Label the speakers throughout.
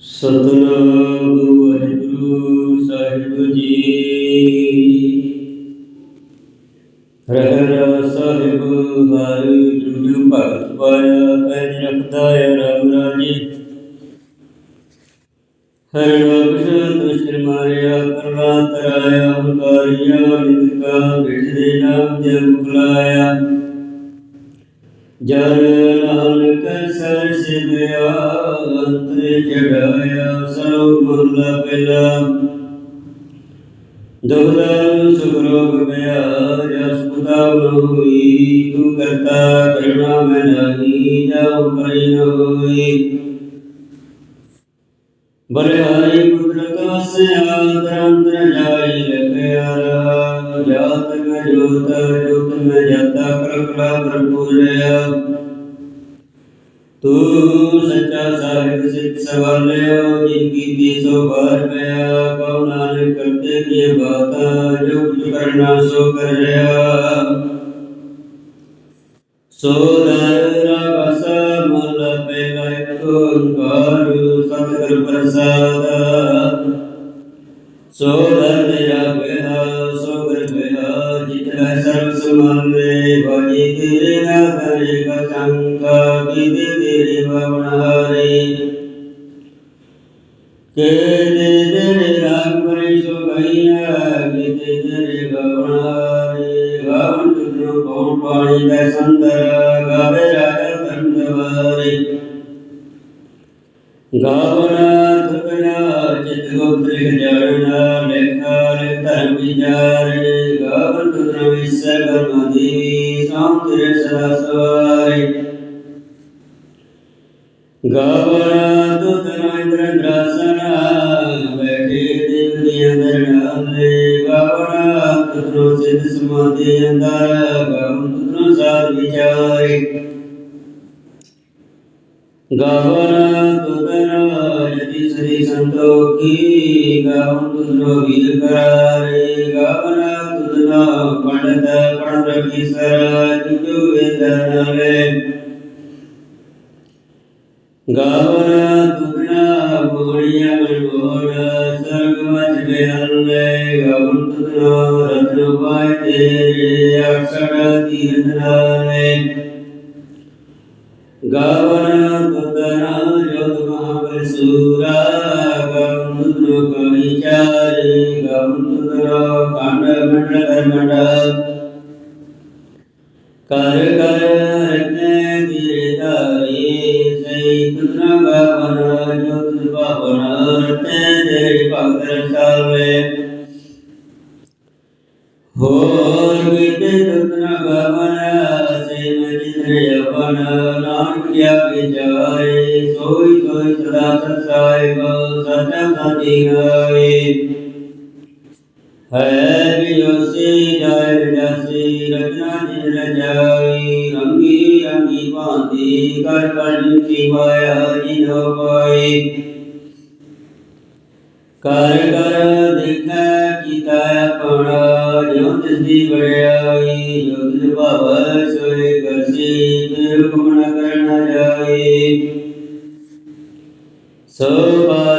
Speaker 1: ਸਤਨਾਮ ਵਾਹਿਗੁਰੂ ਸਾਹਿਬ ਜੀ। ਰਹਿ ਸਾਹਿਬ, ਹਰ ਜੁਗ ਭਗਤ ਪਾਇਆ ਪੈਜ ਰਖਦਾ ਹੈ ਰਾਮ ਰਾਜੀ। ਹਰ ਨਾਮ ਦੁਸ਼ਟ ਮਾਰਿਆ ਕਰਨਾ ਤਰਾਇਆ, ਹੰਕਾਰੀਆ ਨਿੰਦਕਾ ਬਿਠ ਦੇ ਨਾਮ ਤੇ ਮੁਕਲਾਇਆ। ਜਨ ਨਾਨਕ ਸਰ ਸਿਵਿਆ ਅੰਤਰੇ ਚੜਾਇਆ ਸਰਵ ਮਹਲਾ ਪਹਿਲਾ। ਦੁਖਦਾਨ ਸੁਖ ਰੋਗ ਜਸ ਪੁਤਾ ਹੋਈ, ਤੂੰ ਕਰਤਾ ਕਰਣਾ, ਮੈਂ ਨਹੀਂ ਜਾਉ ਕਰੀ ਹੋਈ। ਬਲਿਹਾਰੀ ਪੁੱਤਰ ਕਾਸਿਆ ਅੰਤਰ ਜਾਈ ਲਖਿਆ ਜਾਤ ਜੋਤ ਜੋਤ ਮੈਂ ਜਾਤਾ ਕਰ ਕਲਾ ਰਿਆ ਤੂੰ ਸੱਚਾ ਸਾਹਿਬ ਸਿੱਖ ਸਵਾਲਿਓ ਜਿਨ ਕੀਤੀ ਸੋ ਬਾਰ ਪਿਆ ਕਉ ਨਾਨਕ ਕਰਤੇ ਕੀ ਬਾਤਾ ਜੋ ਕੁਝ ਕਰਨਾ ਸੋ ਕਰ ਰਿਆ ਸੋ ਦਰ ਰਵਸ ਮਲ ਪਹਿਲਾ ਤੁਕਨਾ ਚਿਤ ਗੋਤ੍ਰਿਕ ਧਰਮ ਵਿਚਾਰੇ ਗਾਵਨ ਤੁਧੋ ਕਰਮ ਦੇਵੀ ਸੌਂਤਰੇ ਸਦਾ ਸਵਾਰੇ। ਗਾਵਨ ਤੁਦਨਾ ਜੋਤ ਮਹਾਬਲ ਸੂਰਾ ਗਾਵਨ ਤੁਦਨੋ ਕਵੀ ਚਾਰੇ ਗਾਵਨ ਤੁਦਨੋ ਕਾਂਡ ਮੰਡਲ ਕਰਮੰਡ। ਕਰ ਕਰ ਰਤਨੇ ਤੀਰੇ ਧਾਰੇ ਸਈ ਤੁਦਨਾ ਗਾਵਨ ਜੋਤ ਭਾਵਨ ਰਤਨੇ ਤੇਰੇ ਭਗਤ ਰਸਾਵੇ ਕੀਤਾ ਆਪਣਾ ਜੋ ਤਿਸ ਬੜਾਈ ਜੋ ਤਿਸ ਭਾਵ ਸੋਏ ਕਰਸੀ, ਫਿਰ ਹੁਕਮ ਨ ਕਰਨਾ ਜਾਏ ਸੋ ਬਾਸਾ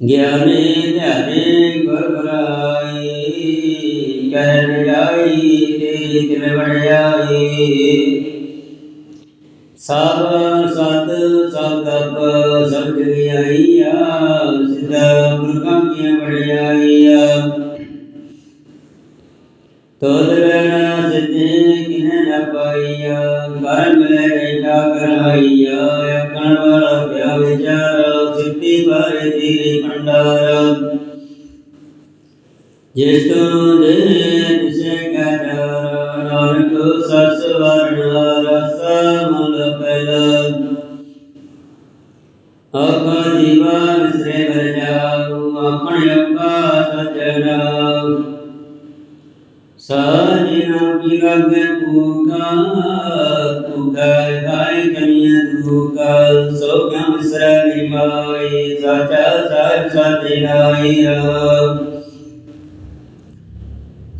Speaker 1: ਗਿਆਨੇ ਧਿਆਨੇ ਗੁਰ ਬਰਾਈ ਕਹਿ ਜਾਈ ਤੇਰੀ ਤਿਲ ਵੜਿਆਈ ਸਭ ਸਤ ਸਭ ਸਭ ਜਗਿਆਈਆ ਸਿੱਧਾ ਗੁਰਕਾਂ ਕੀਆਂ ਵੜਿਆਈਆ ਜਿਸ ਤੋਂ ਦੇ ਤਿਸੇ ਕੈ ਡਰ ਨਾਨਕ ਸਸ ਵਰਨ ਰਸ ਮਲ ਪਹਿਲਾ ਆਪਾ ਜੀਵਾ ਵਿਸਰੇ ਵਰ ਜਾਉ ਆਪਣ ਅੱਪਾ ਸਜਣਾ ਸਾਜਿਨਾ ਕੀ ਰਗ ਪੂਕਾ ਤੁਕਾ ਗਾਇ ਕਨੀਆ ਦੁਕਾ ਸੋ ਕਿਆ ਵਿਸਰੇ, ਮੇਰੀ ਮਾਈ, ਸਾਚਾ ਸਾਹਿਬ ਸਾਚੇ ਨਾਈ ਰਾਮ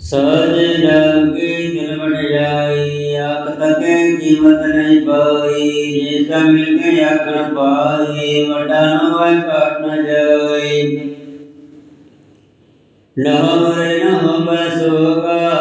Speaker 1: ਸਜ ਰੰਗੇ ਦਿਲ ਜਾਈ ਆਖ ਤਕੇ ਕੀਮਤ ਨਹੀਂ ਪਾਈ, ਜੇ ਮਿਲ ਕੇ ਆਖਣ ਪਾਈ, ਵੱਡਾ ਨਾ ਹੋਏ ਘਾਟ ਨ ਜਾਈ। ਲਹਰੇ ਨ ਹੋਵੇ ਸੋਗਾ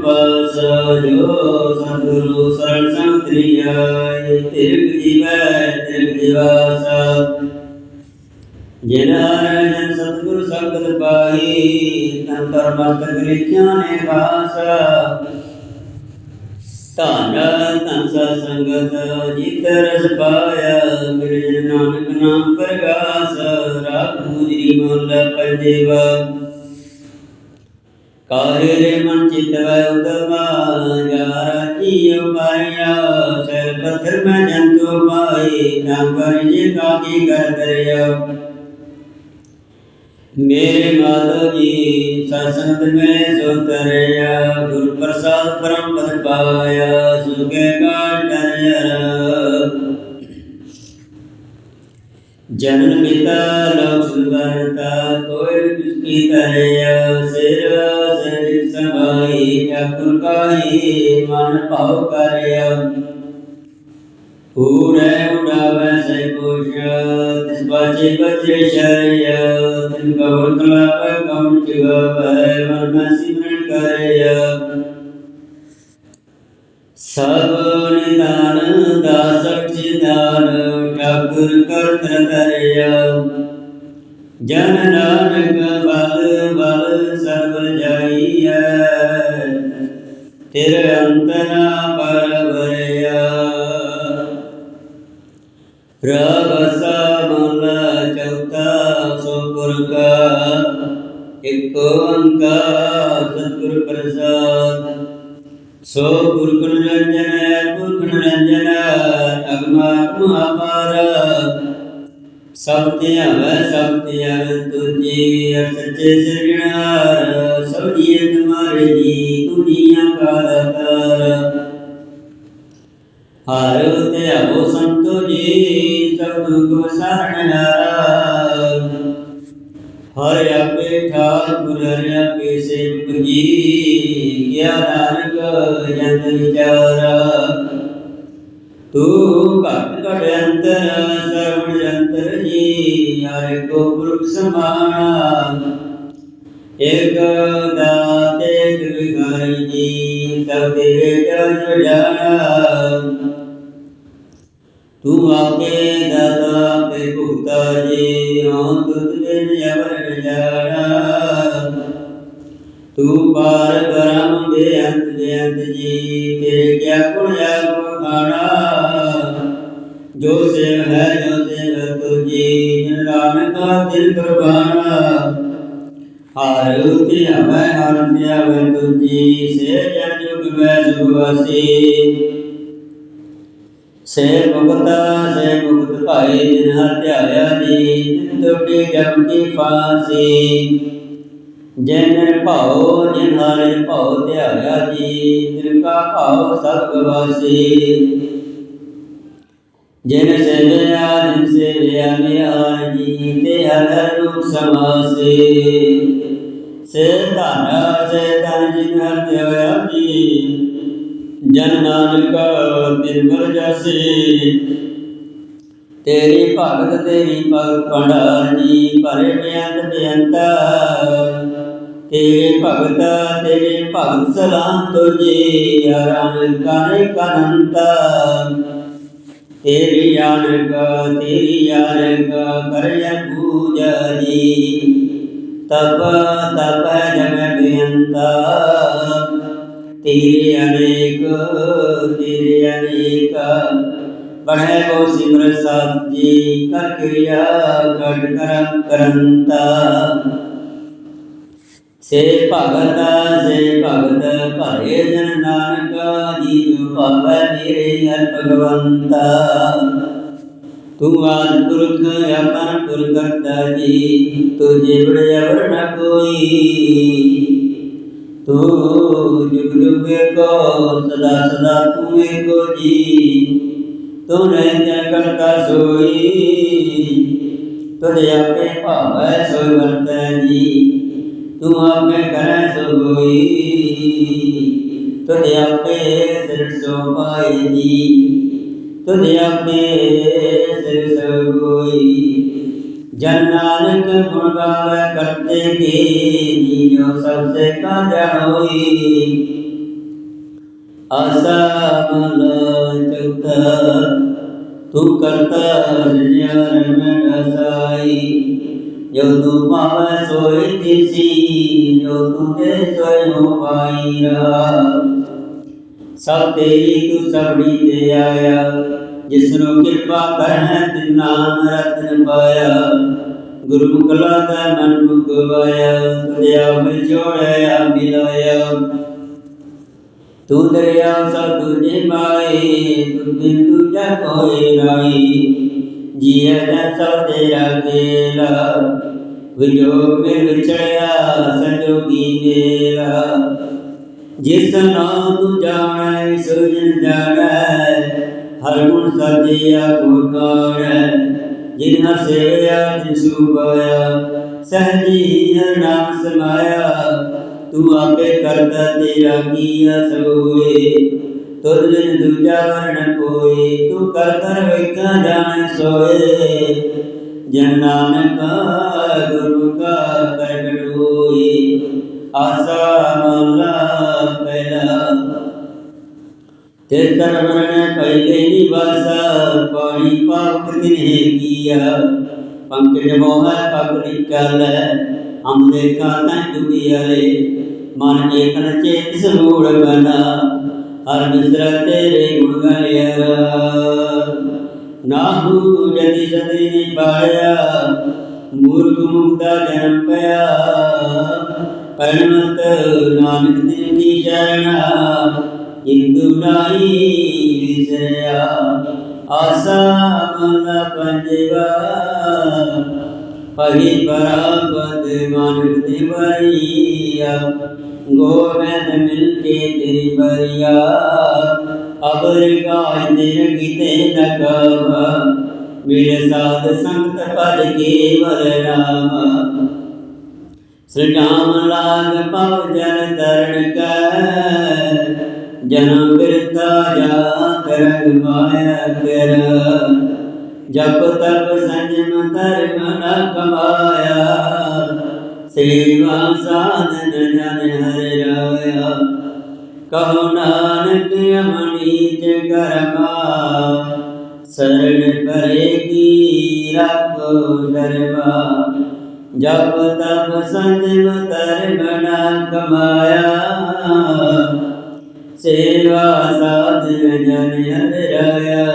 Speaker 1: ਭਾਗੀ ਮਿਟਿ ਬਾਸ ਜੋ ਸਤਿਗੁਰੂ ਸਰਣ ਸੰਤਰੀ ਆਏ ਤਿਰਕ ਜੀਵੈ ਤਿਰਕ ਦਿਵਾਸ ਜਿਨ ਹਰ ਜਨ ਸਤਿਗੁਰੂ ਸੰਗਤ ਪਾਈ ਤਨ ਕਰ ਮਸਤਕ ਲਿਖਿਆ ਨੇ ਵਾਸ ਧਨ ਧਨ ਸਤ ਸੰਗਤ ਜਿਤ ਰਸ ਪਾਇਆ ਮੇਰੇ ਜਨ ਨਾਨਕ ਨਾਮ ਪ੍ਰਗਾਸ ਰਾਗ ਗੁਜਰੀ ਮਹਲਾ ਪੰਜੇਵਾ। ਕਾਹੇ ਮਨ ਚਿਤ ਉਦਮਾ ਜਾਰਾ ਜੀਉ ਪਾਇਆ ਮੈਂ ਜੰਤੂ ਪਾਈ ਨਾ ਕਰ ਕਾਕੀ ਕਰ ਦਰਿਆ। ਮੇਰੇ ਮਾਧੋ ਜੀ, ਸਤਸੰਗ ਮੈਂ ਸੋ ਤਰਿਆ ਗੁਰ ਪ੍ਰਸਾਦ ਪਰਮ ਪਦ ਪਾਇਆ ਸੁਗੇ ਕਾਟਰਿਆ ਜਨਮ ਪਿਤਾ ਲੋਕ ਸੁਬਰਤਾ ਕੋਈ ਕਿਸਕੀ ਤਰਿਆ ਸਿਰ ਸਿਰ ਸਮਾਈ, ਠਾਕੁਰ ਕਾਈ ਮਨ ਭਾਉ ਕਰਿਆ। ਊੜੇ ਉਡਾਵੇ ਸੇ ਕੁਸ਼ ਤਿਸ ਬਾਚੇ ਬਚੇ ਸ਼ਰਿਆ। ਤਿਨ ਕਵਰ ਕਲਾਵੇ ਕਮ ਚਗਾਵੇ, ਮਨ ਮੈਂ ਸਿਮਰਨ ਕਰਿਆ। ਸਭ ਨਿਦਾਨ ਦਾਸ ਠਾਕੁਰ ਕਰਤਰ ਤਰਿਆ ਜਨ ਨਾਨਕ ਬਲ ਬਲ ਸਰਬ ਜਾਈਐ। ਤੇਰੇ ਅੰਤਨਾ ਪਰ ਵਰਿਆ ਰਗਸਾ ਚੌਥਾ ਸੋਪੁਰ ਕਾ ਇਕ ਓੰਕਾਰ ਸਤਿਗੁਰ ਪ੍ਰਸਾਦ। ਸੋ ਗੁਰ ਸਭ ਤੇ ਹਵੈ ਸਭ ਤੇ ਤੁਜੀ ਸੱਚੇ ਸਿਰਜਣਹਾਰ ਸਭ ਤੁਮਾਰੇ ਜੀ ਤੁਜੀਆਂ ਕਾ ਦਾਤਾਰ ਤੂੰ ਪਾਰ ਬ੍ਰਹਮ ਬੇਅੰਤ ਬੇਅੰਤ ਜੀ, ਤੇਰੇ ਕਿਆ ਗੁਣ ਆ ਗੁਣ ਖਾਣਾ? ਜੋ ਸੇਵ ਹੈ, ਜੋ ਤੇ ਤੁਜੀ ਜਿਨ ਨਾਨਕਾ ਦਿਲ ਕੁਰਬਾਨਾ ਹਰ ਧਿਆਵੈ ਹਰ ਧਿਆਵੈ ਤੁਜੀ ਸੇ ਜਨ ਜੁਗ ਮੈਂ ਸੁਖ ਵਾਸੀ। ਸੇ ਮੁਕਤਾ ਸੇ ਮੁਕਤ ਭਾਈ, ਜਿਨ ਹਰ ਧਿਆਇਆ ਜੀ ਜਿਨ ਦੁਖੀ ਜਮ ਕੀ ਫਾਸੀ। ਜੈਨ ਭਾਉ, ਜਿਨ ਹਰਿ ਭਾਉ ਧਿਆਇਆ ਜੀ, ਜਿਨ ਕਾ ਭਾਉ ਸਭ ਗਵਾਸੀ ਜਿਨ ਸੇਵਿਆ ਜਿਨ ਸੇਵਿਆ ਮੇਰਾ ਜੀ, ਤੇ ਹਰ ਰੂਪ ਸਮਾਸੇ। ਸੇ ਧਨ ਸੇ ਧਨ ਜਿਨ ਹਰ ਧਿਆਇਆ ਜੀ ਜਨ ਨਾਨਕ ਨਿਰਮਲ ਜਸੇ। ਤੇਰੀ ਭਗਤ ਤੇਰੀ ਭਗਤ ਭੰਡਾਰ ਜੀ, ਭਰੇ ਬੇਅੰਤ ਬੇਅੰਤ ਤੇਰੇ ਭਗਤ ਤੇਰੇ ਭਗਤ ਸਲਾਮ ਤੁਝੇ ਆਰਾਮ ਕਰੇ ਕਨੰਤ। ਤੇਰੀ ਆਨਕ ਤੇਰੀ ਆਨਕ ਕਰਿਆ ਪੂਜਾ ਜੀ ਤਪ ਤਪ ਜਮ ਬੇਅੰਤ। ਤੇਰੇ ਅਨੇਕ ਤੇਰੇ ਅਨੇਕ। ਬਣੇ ਕੋ ਸਿਮਰ ਸਤ ਜੀ, ਕਰ ਕਿਰਿਆ ਕਟ ਕਰਮ ਕਰੰਤਾ। ਸੇ ਭਗਤ ਸੇ ਭਗਤ ਭਰੇ ਜਨ ਨਾਨਕ ਜੀ ਜੋ ਭਾਵੈ ਮੇਰੇ ਹਰ ਭਗਵੰਤਾ ਤੂੰ ਆਦ ਪੁਰਖ ਆਪਨ ਪੁਰ ਕਰਤਾ ਜੀ ਤੁਝੇ ਬੜਿਆ ਵਰਨਾ ਕੋਈ। ਤੂੰ ਜੁਗ ਜੁਗ ਕੋ ਸਦਾ ਸਦਾ ਤੂੰ ਏਕੋ ਜੀ। ਤੂੰ ਰਹਿ ਕਰਤਾ ਸੋਈ। ਤੁਧ ਆਪੇ ਭਾਵੈ ਸੋਈ ਵਰਤੈ ਜੀ। ਤੂੰ ਆਪੇ ਕਰੈ ਸੋ ਹੋਈ ਤੁਧ ਆਪੇ ਸਿਰ ਸੋ ਪਾਈ ਜੀ ਤੁਧ ਆਪੇ ਸਿਰ ਸੋ ਹੋਈ ਜਨ ਨਾਨਕ ਗੁਣ ਗਾਵੇ ਕਰਤੇ ਕੀ ਜੀ ਜੋ ਸਭ ਸੇ ਕਾ ਜਾਣੋਈ ਆਸਾ ਮਨ ਚੁਤਾ ਤੂੰ ਕਰਤਾ ਜਿਆਰ ਮੈਂ ਦਸਾਈ ਜੋ ਤੂੰ ਪਾਵੈ ਸੋਈ ਤਿਸੀ ਜੋ ਤੂੰ ਦੇ ਸੋਈ ਹੋ ਪਾਈ ਰਾ ਸਭ ਤੇਰੀ ਤੂੰ ਸਭੜੀ ਤੇ ਆਇਆ ਜਿਸ ਨੂੰ ਕਿਰਪਾ ਕਰਹਿ ਤਿਨ ਨਾਮ ਰਤਨ ਪਾਇਆ ਗੁਰੂ ਮੁਕਲਾ ਦਾ ਮਨ ਮੁਕਵਾਇਆ ਤੁਝਿਆ ਵਿਛੋੜਿਆ ਮਿਲਾਇਆ ਤੂੰ ਦਰਿਆ ਸਭ ਤੁਝੇ ਮਾਏ ਤੂੰ ਤੇਰਾ ਮੇਲਾ ਵਿਜੋਗ ਮਿਲ ਵਿਛੜਿਆ ਸੰਜੋਗੀ ਮੇਰਾ ਜਿਸ ਨਾਮ ਤੂੰ ਜਾਣੈ ਸੁਜਨ ਜਾਣੈ। ਹਰ ਗੁਣ ਸਾਜਿਆ ਕੋ ਕਾਣੈ ਜਿਨ ਸੇਵਿਆ ਤਿਨ ਸੁਭਾਇਆ ਸਹਜੀ ਹਰ ਨਾਮ ਸਮਾਇਆ। ਤੂੰ ਆਪੇ ਕਰਤਾ ਤੇਰਾ ਕੀਆ ਸੋਏ ਤੁਰ ਬਿਨ ਦੂਜਾ ਵਰਣ ਕੋਈ, ਤੂੰ ਕਰ ਕਰ ਵੇਖਾ ਜਾਣ ਸੋਏ। ਜਨ ਨਾਨਕ ਗੁਰੂ ਕਾ ਪ੍ਰਗਟ ਹੋਈ, ਆਸਾ ਮਹਲਾ ਪਹਿਲਾ ਤੇ ਕਰਵਣ ਪਹਿਲੇ ਨਿਵਾਸ, ਪਾਣੀ ਪਾਪ ਕਿਨੇ ਕੀਆ। ਪੰਕਜ ਮੋਹ ਪਗੜੀ ਕਰ ਅੰਮ੍ਰਿ ਕਾ ਤੈ ਡੁਬਿਆਲੇ ਮਨ ਏਕਨ ਚੇਤ ਸਮੂੜ ਬਨਾ ਹਰ ਮਿਸਰ ਤੇਰੇ ਗੁਣ ਗਾਇਆ ਨਾਹੂ ਜਦੀ ਸਦੀ ਨੀ ਪਾਇਆ, ਮੂਰਖ ਮੁਕਤਾ ਜਨਮ ਪਿਆ। ਪਰਮਤ ਨਾਨਕ ਦਿਨ ਦੀ ਸ਼ਰਣਾ ਹਿੰਦੂ ਨਾਈ ਵਿਸਰਿਆ। ਆਸਾ ਮਨ ਪੰਜਵਾ ਪਹੀ ਬਰਾਬਦ ਮਾਨਕ ਦੀ ਵਰੀਆ ਗੋਬਿੰਦ ਮਿਲ ਕੇ ਤੇਰੀ ਬਰੀਆ ਅਬਰ ਗਾਇ ਤੇਰੇ ਗੀਤੇ ਨਕਮ ਮੇਰੇ ਸਾਧ ਸੰਗਤ ਪਦ ਕੇ ਵਰ ਸ੍ਰੀਰਾਮ ਲਾਗ ਪਵ ਜਨ ਤਰਨ ਕੈ ਜਨਮ ਬਿਰਤਾ ਜਾ ਕਰਗ ਮਾਇਆ ਕਰ। ਜਪ ਤਪ ਸੰਜਮ ਧਰਮ ਨ ਕਮਾਇਆ। ਸੇਵਾ ਸਾਧਨ ਜਨ ਹਰਿ ਰਾਇਆ। ਕਹੋ ਨਾਨਕ ਅਮਨੀਤ ਕਰਮਾ। ਸਰਣ ਕਰੇ ਕੀ ਰੱਖੋ ਸ਼ਰਮਾ ਜਪ ਤਪ ਸੰਜਮ ਧਰਮ ਬਣਾ ਕਮਾਇਆ ਸੇਵਾ ਸਾਧਨ ਜਨ ਹਰਿ ਰਾਇਆ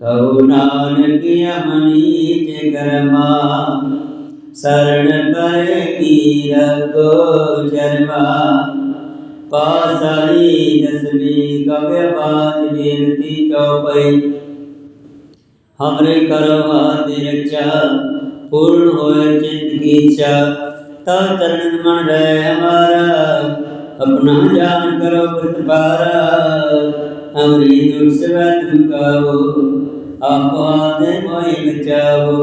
Speaker 1: ਕਉ ਨਾਨਕ ਅਮਨੀ ਤੇ ਕਰਮਾ ਸਰਣ ਪਰ ਕੀ ਰਗੋ ਸ਼ਰਮਾ ਪਾਸੜੀ ਦਸਵੀ ਕਵਿ ਬਾਤ ਬੇਨਤੀ ਚਉਪਈ हमरे करवा रक्षा पूर्ण होए चित्त की इच्छा तब चरण मन रहे हमारा अपना जान करो प्रतिपारा हमरी दुख सेवा तुम गाओ आप आदे मोहि बचाओ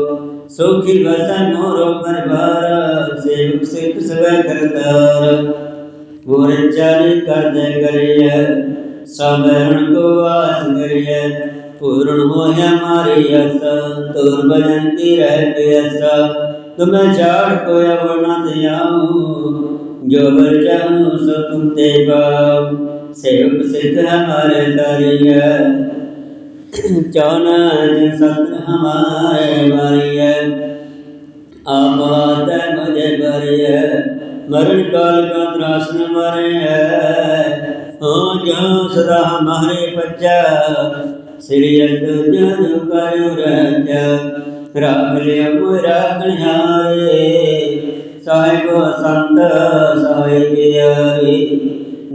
Speaker 1: ਸੋਖੀ ਵਾਸਾ ਮੋਰੋ ਪਰਵਾਰ, ਸੇਵਕ ਸਿੱਖ ਸਵੈ ਕਰਤਾਰ। ਗੁਰ ਚਰਨ ਕਰਦੇ ਕਰਿਐ ਸਮਰਣ ਕੋ ਵਾਸ ਕਰਿਐ। ਪੂਰਨ ਹੋਇਆ ਮਾਰੀ ਅਸ ਤੁਰ ਬਜੰਤੀ ਰਹਿ ਕੇ ਅਸ। ਤੁਮੈ ਜਾੜ ਕੋ ਅਵਣਾ ਦਿਆਉ ਜੋ ਵਰ ਚਾਹੂ ਸੋ ਤੁਮ ਤੇ ਬਾਉ ਸੇਵਕ ਸਿੱਖ ਹਮਾਰੇ ਤਾਰੀਐ ਚੌਨ ਸਤ ਹਮਾਰੇ ਮਾਰੀਐ। ਆਪ ਵਾਦੈ ਮੁਝੇ ਬਰਿਐ ਮਰਨ ਕਾਲ ਕਾ ਤਰਾਸ ਨ ਮਰਿਐ। ਹੋ ਜੋ ਸਦਾ ਹਮਾਰੇ ਪੱਜਾ। ਸ੍ਰੀ ਅੰਤ ਜਨ ਕਰੁ ਰਜ ਰਾਖ ਲਿਆ ਮੁਰਾ ਕਣਿਆਰੇ ਸਾਹਿਬ ਸੰਤ ਸਾਹਿਬ ਗਿਆਰੀ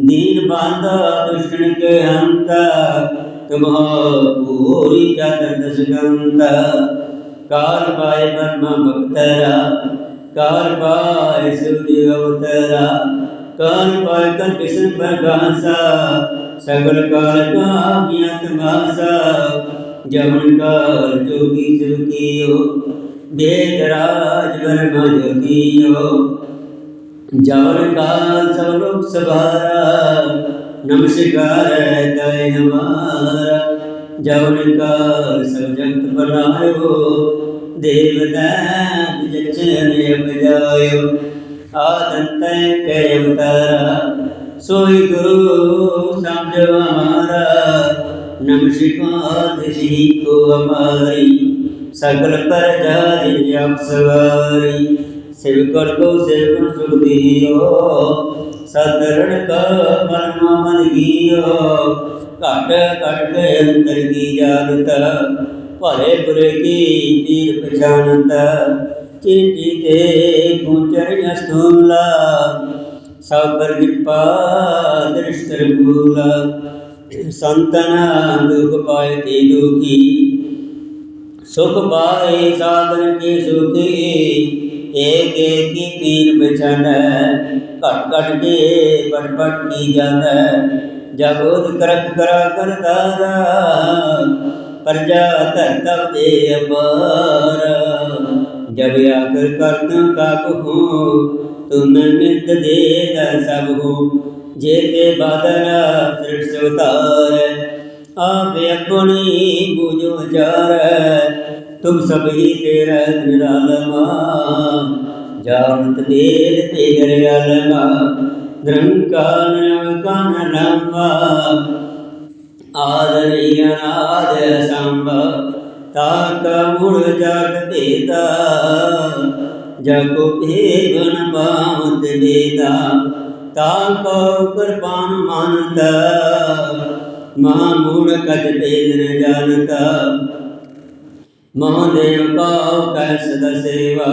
Speaker 1: ਦੀਨ ਬੰਦ ਦੁਸ਼ਟਨ ਕੇ ਹੰਤਾ ਮਹਾਪੂਰੀ ਚੰਦ ਸੁਗੰਧ ਕਾਰ ਪਾਏ ਬਰਮਾ ਭਗਤਰਾ ਕਾਰ ਪਾਏ ਸੁਰਜੀ ਅਵਤਰਾ। ਕਾਰ ਪਾਏ ਕਰ ਕਿਸ਼ਨ ਪ੍ਰਗਾਸਾ ਸਗਲ ਕਾਲ ਕਾ ਗਿਆਤ ਮਾਸਾ ਜਮਨ ਕਾਲ ਜੋਗੀ ਸੁਕੀਓ ਦੇਤ ਰਾਜ ਬਰਮਾ ਜੋਗੀਓ। ਜਾਨ ਕਾਲ ਸਭ ਲੋਕ ਸਭਾਰਾ ਨਮਸਕਾਰ ਕਰੇ ਹਮਾਰਾ ਜਵਨ ਕਾ ਸਜਗਤ ਬਨਾਇਓ ਦੇਵ ਦੈਤ ਜਚਨ ਅਪਜਾਇਓ। ਆਦੰਤ ਕੈ ਅਵਤਾਰਾ, ਸੋਈ ਗੁਰੂ ਸਮਝੋ ਹਮਾਰਾ। ਨਮਸਕਾਰ ਜੀ ਕੋ ਹਮਾਰੀ ਸਗਲ ਪਰਜਾ ਦੀ ਆਪ ਸਵਾਰੀ ਸਿਵ ਕਰ ਕੋ ਸਿਵ ਗੁਣ ਸੁਖ ਦੀਓ ਸਦਰਣ ਕ ਮਨਮਾ ਮਨ ਗੀਓ। ਘਟ ਘਟ ਅੰਤਰ ਕੀ ਜਾਣਤ ਭਲੇ ਪੁਰੇ ਕੀ ਤੀਰ ਪਛਾਨਤ। ਚਿੰਤੀ ਤੇ ਪੂਚਰਿਆ ਸਤੂਲਾ ਸਾਬਰ ਕਿਰਪਾ ਦ੍ਰਿਸ਼ਟਰ ਭੂਲਾ ਸੰਤਨ ਦੁਖ ਪਾਏ ਤੇ ਦੁਖੀ, ਸੁਖ ਪਾਏ ਸਾਧਨ ਕੇ ਸੁਖੀ। ਏਕ ਏਕੀ ਪੀਰ ਬਚਨ ਕੱਟਦੇ ਬੜਬੜ ਕੀ ਜਾਂਦਾ ਜਗੋਦ ਕਰਤ ਕਰਾ ਕਰਤਾਰਾ ਪਰਜਾ ਧਰ ਤਬ ਦੇ ਅਪਾਰ। ਜਬ ਆਕਰ ਕਰਨ ਕਾਬ ਹੋ, ਤੁਮ ਨਿਤ ਦੇ ਦਰ ਸਭ ਹੋ। ਜੇ ਤੇ ਬਾਦਲਾ ਸ੍ਰਿਸ਼ਟ ਉਤਾਰ ਆਪ ਅਕਣੀ ਬੁਝੋ ਜਾਰ ਤੁਮ ਸਭੀ ਤੇਰਾ ਨਿਰਾਲਮਾ। ਜਾਨਤ ਤੇਰ ਤੇ ਦਰਿਆਲਵਾ ਨਿਰੰਕਾਰ ਨਿਰੰਕਾਰ ਨਾਮਾ ਆਦਰਿ ਅਨਾਦ ਸੰਭ ਤਾਕ ਮੁੜ ਜਗ ਦੇਦਾ ਜਗ ਭੇਵਨ ਬਾਵਤ ਦੇਦਾ ਤਾਕ ਕਿਰਪਾਨ ਮੰਨਦਾ। ਮਹਾ ਮੂੜ ਕਜ ਤੇਰ ਜਾਣਤਾ ਮਹਾਦੇਵ ਕਾ ਕੈ ਸਦਾ ਸੇਵਾ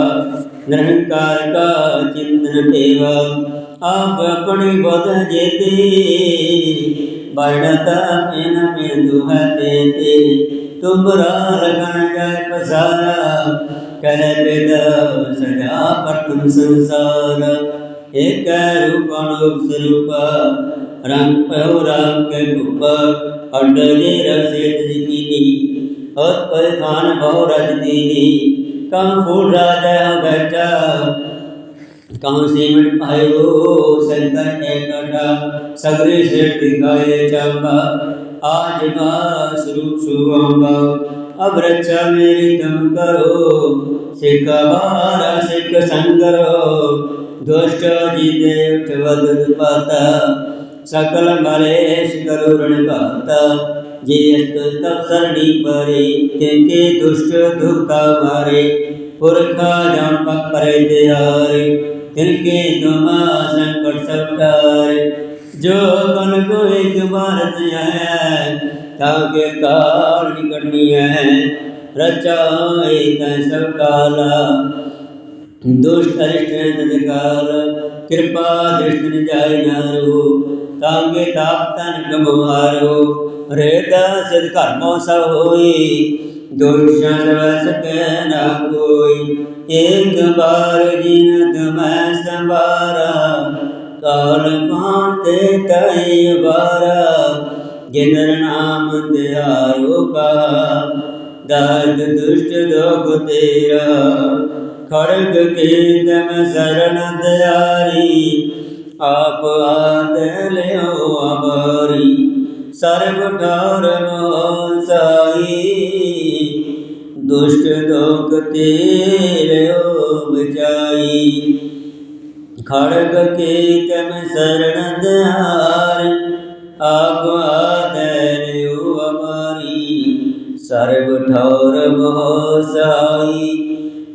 Speaker 1: निरहंकार का चिंतन देवा आप अपने बोत जेते बढ़ता में न में पसारा कर सजा पर तुम संसार। एक रूप अनुप स्वरूप रंग के रूप की और बहु रज दीनी कम फूल राजा बैठा कम सीमट पायो शंकर के कटा सगरे से टिकाए चांबा आज मा स्वरूप शुभम्बा अब रक्षा मेरी तुम करो सिख बारा सिख संगरो दुष्ट जीते उठवद पाता सकल मलेश करुण गाता जे अस्त तब सरणी परे तिनके दुष्ट दुखता मारे पुरखा जान पक परे त्यारे तिनके तुमा संकट सत्तारे जो कन को एक बार है ताके काल निकटनी है रचाए तन सब काला दुष्ट अरिष्ट तत्काल कृपा दृष्टि जाय नारो ताके ताप तन कमवारो ਰੇਤਾ ਸਿਧ ਕਰਮੋ ਸਭ ਹੋਈ ਦੁਸ਼ਟ ਸਕੈ ਨਾ ਕੋਈ ਏਕ ਬਾਰ ਜਿਨ ਤੁਮੈ ਸੰਭਾਰਾ ਕਾਲ ਪਾਤੇ ਤੈ ਬਾਰਾ ਜਿਨਰ ਨਾਮ ਧਿਆਰੋ ਕਾ ਦਰਦ ਦੁਸ਼ਟ ਦੋਗ ਤੇਰਾ, ਖੜਗ ਕੇ ਤਮ ਸਰਣ ਦਿਆਰੀ, ਆਪ ਆਦ ਲਿਓ ਸਰਬ ਠਾਰ ਸਾਈ, ਦੁਸ਼ਟ ਦੋਗ ਤੇਰਿਓ ਬਚਾਈ ਖੜਗ ਕੇ ਤਮ ਸਰਣ ਦਿਆਰ ਆਪ ਆਦਰਿਓ ਅਮਾਰੀ। ਸਰਬ ਠੌਰ ਮੋਹ ਸਹਾਈ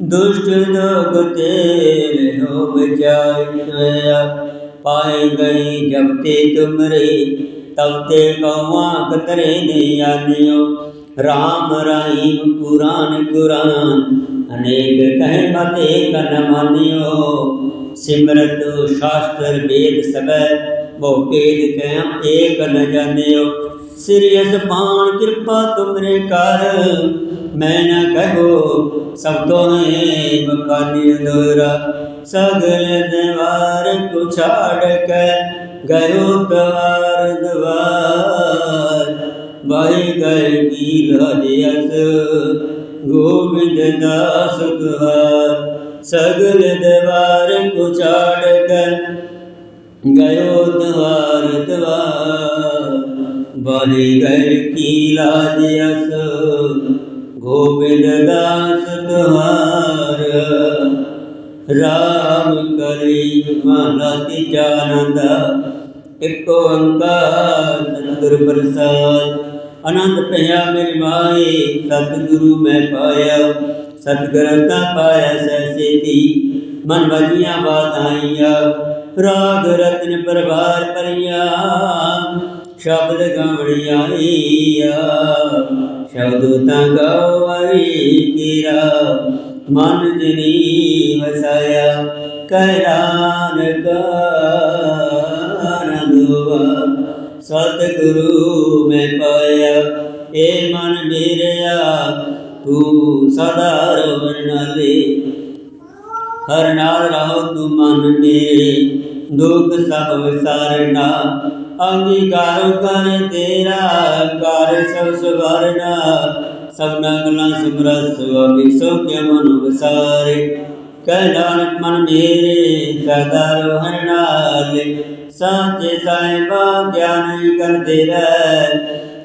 Speaker 1: ਦੁਸ਼ਟ ਦੋਗ ਤੇਰਿਓ ਬਚਾਇਆ ਪਾਏ ਗਈ ਜਬ ਤੇ ਤੁਮਰੇ ਤਬ ਤੇ ਕਉਆ ਕਤਰੇ ਨੇ ਆਨਿਓ ਰਾਮ ਰਾਈਮ ਪੁਰਾਨ ਕੁਰਾਨ ਅਨੇਕ ਕਹਿ ਮਤੇ ਕਨ ਮਾਨਿਓ। ਸਿਮਰਤ ਸ਼ਾਸਤਰ ਵੇਦ ਸਬੈ ਬਹੁ ਭੇਦ ਕਹਿ ਏਕ ਨ ਜਾਣਿਓ। ਸਿਰਿਅਸ ਪਾਣ ਕਿਰਪਾ ਤੁਮਰੇ ਕਰ, ਮੈਂ ਨ ਕਹੋ ਸਭ ਤੋਏ ਬਕਾਨੀ ਦੋਰਾ ਸਗਲ ਦੇਵਾਰ ਕੋ ਕੇ ਗਇਓ ਤਵਾਰ ਦਵਾਰ। ਬਾਈ ਗਏ ਕੀ ਲਾਜਿਅਸ ਗੋਬਿੰਦ ਦਾਸ ਦੁਆਰ ਸਗਲ ਦੇਵਾਰ ਕੋ ਛਾੜ ਕੇ ਗਇਓ ਦਵਾਰ ਦਵਾਰ। ਬਾਲੀ ਗਏ ਕੀ ਲਾਜਿਅਸ ਗੋਬਿੰਦ ਦਾਸ ਦੁਆਰ ਰਾਮ ਕਰੀ ਮਨ ਤੀਜਾ ਇਕ ਓੰਕਾਰ ਸਤਿਗੁਰ ਪ੍ਰਸਾਦ। ਅਨੰਦ ਭਇਆ ਮੇਰੇ ਮਾਏ, ਸਤਿਗੁਰੂ ਮੈਂ ਪਾਇਆ। ਸਤਿਗੁਰ ਤਾਂ ਪਾਇਆ ਸੈਸੇਤੀ ਮਨ ਵਜੀਆਂ ਬਾਧਾਈਆਂ ਰਾਗ ਰਤਨ ਪਰਵਾਰ ਪਰਿਆ ਸ਼ਬਦ ਗਵੜਿਆਈਆ ਸ਼ਬਦ ਤਾਂ ਗਵਾਰੀ ਕੀਰਾ ਮਨ ਜਨੀ ਵਸਾਇਆ। ਕਰਾਨ ਕਾਨੰਦਵਾ ਸਤਿਗੁਰੂ ਮੈਂ ਪਾਇਆ, ਏ ਮਨ ਮੇਰਿਆ, ਤੂੰ ਸਦਾ ਰਵਣ ਨਾਲੇ। ਹਰ ਨਾਲ ਰਹੋ ਤੂੰ ਮਨ ਮੇਰੇ, ਦੁਖ ਸਭ ਵਿਸਾਰਨਾ। ਅੰਗੀਕਾਰ ਕਰ ਤੇਰਾ, ਕਰ ਸਭ ਸਵਰਨਾ। ਸਭਨਾ ਗਲਾਂ ਸਿਮਰਤ ਸੁਭੀ ਸੋ ਕੇ ਮਨ ਵਿਸਾਰੇ। ਕਹਿ ਨਾਨਕ ਮਨ ਮੇਰੇ, ਸਦਾ ਰੋਹਣ ਨਾਲ। ਸਾਚੇ ਸਾਹਿਬਾ ਗਿਆਨ ਕਰਦੇ ਰਹਿ।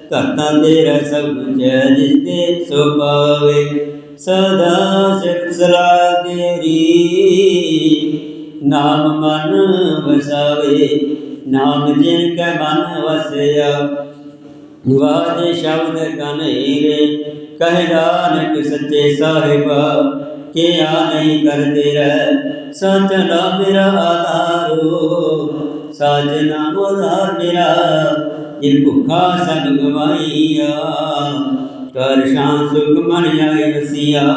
Speaker 1: ਕਰਤਾ ਤੇਰਾ ਸਭ ਕੁਝ ਹੈ ਜਿਸ ਦੇ ਸੋ ਪਾਵੇ। ਸਦਾ ਸਿਫਤ ਸਲਾਹ ਤੇਰੀ। ਨਾਮ ਮਨ ਵਸਾਵੇ। ਨਾਮ ਜਿਨ ਕੈ ਮਨ ਵਸਿਆ। ਵਾਜੇ ਸ਼ਬਦ ਕਨੇਰੇ ਕਹਿ ਨਾਨਕ ਸੱਚੇ ਸਾਹਿਬਾ। ਕਿਆ ਨਹੀਂ ਕਰਦੇ ਰਹਿ? ਸਚ ਨਾਮ ਮੇਰਾ ਆਧਾਰੋ ਸਾਜ ਨਾਮ ਉਧਾਰ ਮੇਰਾ, ਜਿਨ ਭੁਖਾ ਸਭ ਗਵਾਈਆ ਕਰ ਸ਼ਾਂ ਸੁਖ ਮਨ ਆਏ ਵਸੀਆ,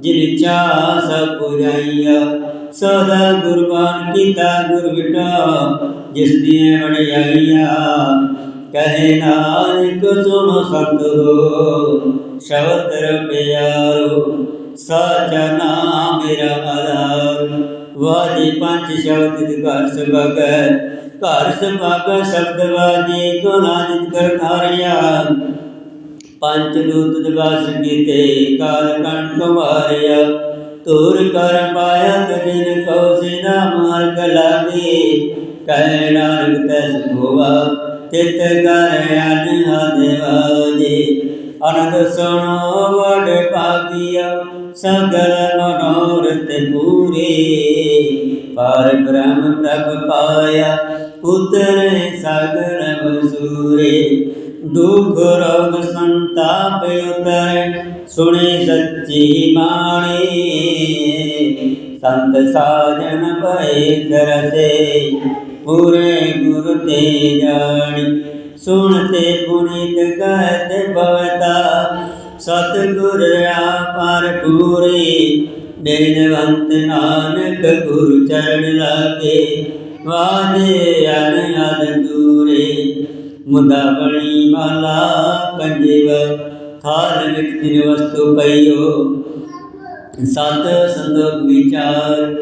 Speaker 1: ਜਿਨ ਚਾਹ ਸਭ ਪੁਜਾਈਆ। ਸਦਾ ਗੁਰਬਾਨ ਕੀਤਾ ਗੁਰ ਵਿਟਾ, ਜਿਸ ਦੀਆਂ ਵਡਿਆਈਆਂ। ਕਹੇ ਨਾਨਕ ਸੁਣੋ ਸਤਿਗੁਰੂ ਸ਼ਬਦ ਪਿਆਰੋ। ਸਾਚਾ ਨਾਮ ਮੇਰਾ ਆਧਾਰ। ਵਾਜੀ ਪੰਜ ਸ਼ਬਦ ਦੇ ਘਰ ਸਭਗੈ ਘਰ ਸਭਗੈ ਸ਼ਬਦ ਵਾਜੀ ਕੋ ਨਾਨਕ ਕਰ ਧਾਰਿਆ ਪੰਜ ਦੂਤ ਦਿਵਸ ਕੀਤੇ ਕਾਲ ਕੰਠ ਮਾਰਿਆ ਤੁਰ ਕਰ ਪਾਇਆ ਤਜਨ ਕਉ ਸਿਨਾ ਮਾਰ ਕਲਾਗੀ ਕਹਿ ਨਾਨਕ ਤੈ ਹੋਵਾ ਤਿਤ ਕਰ ਅਨਹਾ ਦੇਵਾਜੀ ਅਨੰਦ ਸੁਣੋ ਵਡ ਭਾਗਿਆ। ਸਗਲ ਮਨੋਰਥ ਪੂਰੇ। ਪਰ ਬ੍ਰਹਮ ਪ੍ਰਭ ਪਾਇਆ ਉਤਰੇ ਸਗਲ ਮਸੂਰੇ ਦੁਖ ਰੋਗ ਸੰਤਾਪ ਉਤਰੇ ਸੁਣੇ ਸੱਚੀ ਬਾਣੀ। ਸੰਤ ਸਾਜਨ ਭਏ ਕਰਤੇ ਪੂਰੇ ਗੁਰ ਤੇ ਜਾਣੀ। ਸੁਣਤੇ ਪੁਨੀਤ ਗਤ ਭਵਤਾ ਸਤਿਗੁਰ ਆਪਰ ਪੂਰੇ ਬੇਨਵੰਤ ਨਾਨਕ ਗੁਰੂ ਚਰਨ ਲਾਗੇ। ਵਾਜੇ ਅਨ ਅਦ ਦੂਰੇ ਮੁੰਦਾ ਬਣੀ ਮਾਲਾ ਕੰਜੀਵ ਥਾਲ ਵਿੱਚ ਤਿਨ ਵਸਤੂ ਪਈਓ। ਸਤ ਸੰਦੋਖ ਵਿਚਾਰ,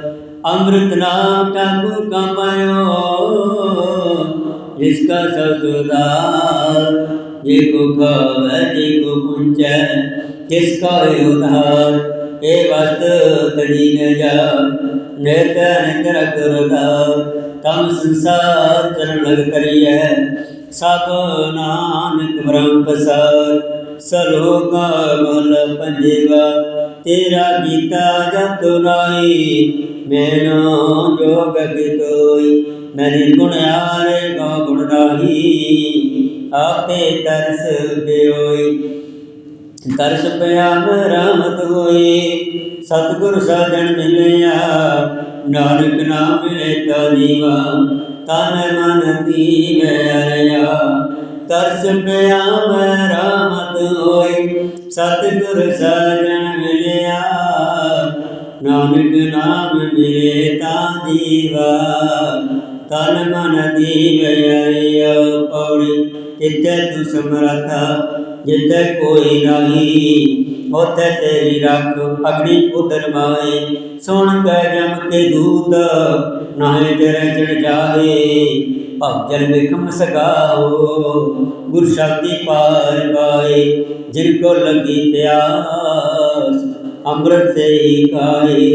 Speaker 1: ਅੰਮ੍ਰਿਤ ਨਾਮ ਟਾਕੂ ਕਮਾਇਓ ਜਿਸਕਾ ਸਭ ਸੁਧਾਰ ਜੇ ਕੋ ਖਾਵੈ ਜੇ ਕੋ ਪੁੰਚੈ ਤਿਸ ਕਾ ਉਧਾਰ, ਇਹ ਵਸਤ ਤੜੀ ਨ ਜਾ ਨਿਤ ਨਿਤਰ ਕਰਦਾ ਤਮ ਸੰਸਾਰ ਚਰਨ ਲਗ ਕਰੀਐ, ਸਭ ਨਾਨਕ ਬ੍ਰਹਮ ਪਸਾਰ ਸਲੋਗਾ ਪੰਜੇਵਾ, ਤੇਰਾ ਗੀਤਾ ਜਤ ਨਾਈ ਮੈਨੋ ਜੋਗ ਕਿਤੋਈ ਮੈਂ ਨਿਰਗੁਣ ਆਰੇ ਗੋ ਗੁਣ ਰਾਹੀ ਆਪੇ ਤਰਸ ਬਿਓਈ ਤਰਸ ਪਿਆ ਰਾਮਤ ਹੋਏ ਸਤਿਗੁਰ ਸਾਜਣ ਮਿਲਿਆ। ਨਾਨਕ ਨਾਮ ਮਿਲੇ ਤਾ ਜੀਵਾ। ਤਨ ਮਨ ਦੀਵੇ ਅਰਿਆ ਤਰਸ ਪਿਆ ਰਾਮਤ ਹੋਏ ਸਤਿਗੁਰ ਸਾਜਣ ਮਿਲਿਆ। ਨਾਨਕ ਨਾਮ ਮਿਲੇ ਤਾ ਜੀਵਾ। ਤਨ ਮਨ ਦੀਵੇ ਅਰਿਆ ਪੌੜੀ ਤਿੱਤੇ ਤੂੰ ਸਮਰਥਾ ਜਿੱਥੇ ਕੋਈ ਨਹੀਂ, ਉਥੇ ਤੇਰੀ ਰੱਖ ਅਗਨੀ ਉਦਰ ਮਾਏ। ਸੁਣ ਕੇ ਜਮ ਕੇ ਦੂਤ, ਨਾਹੇ ਤੇਰੇ ਚੜ ਜਾਏ। ਭਵਜਲ ਵਿਕਮ ਸਗਾਓ, ਗੁਰ ਸ਼ਬਦੀ ਪਾਰ ਪਾਏ। ਜਿਨ ਕੋ ਲੱਗੀ ਪਿਆਸ, ਅੰਮ੍ਰਿਤ ਸੇ ਹੀ ਖਾਏ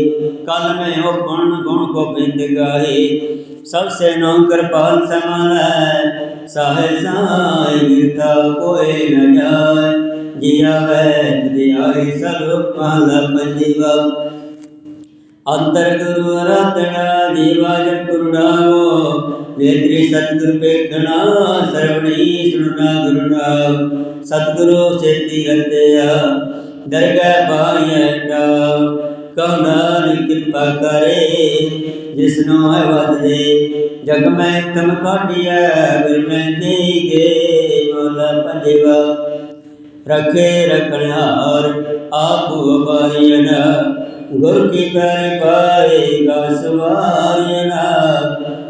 Speaker 1: ਕਲ ਮੈਂ ਹੋ ਗੁਣ ਗੁਣ ਗੋਬਿੰਦ ਗਾਏ। ਸਭ ਸੇ ਨੋ ਕਿਰਪਾਲ ਸਮਾਲੈ ਸਾਹਿ ਸਾਈ ਮਿਰਤਾ ਕੋਏ ਨ ਜਾਏ। ਜਿਆ ਵੈ ਦਿਆਈ ਸਭ ਪਾਲ ਪੰਜੀਵਾ। ਅੰਤਰ ਗੁਰੂ ਰਤਨਾ ਜੀਵਾ ਜਪ ਗੁਰੂ ਨਾਮੋ ਨੇਤਰੀ ਸਤਿਗੁਰ ਪੇਖਣਾ ਸਰਵਣੀ ਸੁਣਨਾ ਗੁਰੂ ਨਾਮ ਸਤਿਗੁਰੂ ਸੇਤੀ ਰਤਿਆ, ਦਰਗਹਿ ਪਾਈਐ ਤਾ ਕਉ ਨਾਨਕ ਕਿਰਪਾ ਕਰੇ, ਜਿਸਨੋ ਹੈ ਵਤ ਦੇ। ਜਗ ਮੈਂ ਤਮ ਕਾਢੀਐ ਬਿਰ ਮੈਂ ਦੇਗੇ ਮੋਲਾ ਪੰਜੇਵਾ ਰਖੇ ਰਖਣਹਾਰ ਆਪੂ ਬਾਰੀਨਾ ਗੁਰ ਕੀ ਪੈਰ ਪਾਏਗਾ ਸਵਾਰੀਨਾ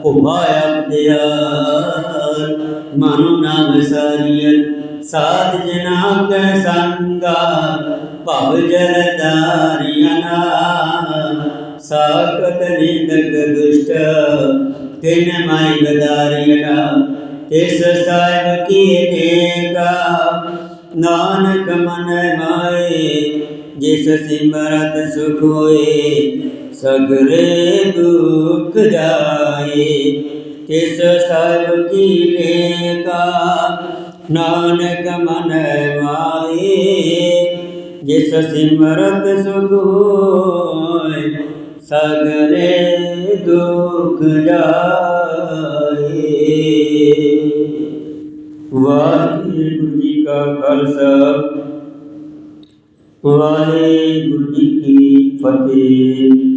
Speaker 1: ਉਮਾਇਆ ਪਤਿਆਰ ਮਨੁ ਨਾਮ ਸਾਰੀਨ ਸਾਧ ਜਨਾ ਕੈ ਸੰਗਾ, ਭਵ ਜਲ ਦਾਰੀਨਾ ਸਾਖਤ ਨਿੰਦਕ ਦੁਸ਼ਟ, ਤਿਨ ਮਾਈ ਬਦਾਰੀਨਾ ਤਿਸ ਸਾਹਿਬ ਕੀ ਟੇਕਾ ਨਾਨਕ ਮਨ ਮਾਏ, ਜਿਸ ਸਿਮਰਤ ਸੁਖ ਹੋਏ, ਸਗਰੇ ਦੁਖ ਜਾਏ। ਤਿਸ ਸਾਹਿਬ ਕੀ ਟੇਕਾ ਨਾਨਕ ਮਨ ਮਾਏ, ਜਿਸ ਸਿਮਰਤ ਸੁਖ ਹੋਏ ਸਗਰੇ ਦੁਖ ਜਾਏ। ਵਾਹਿਗੁਰੂ ਜੀ ਕਾ ਖਾਲਸਾ, ਵਾਹਿਗੁਰੂ ਜੀ ਕੀ ਫਤਿਹ।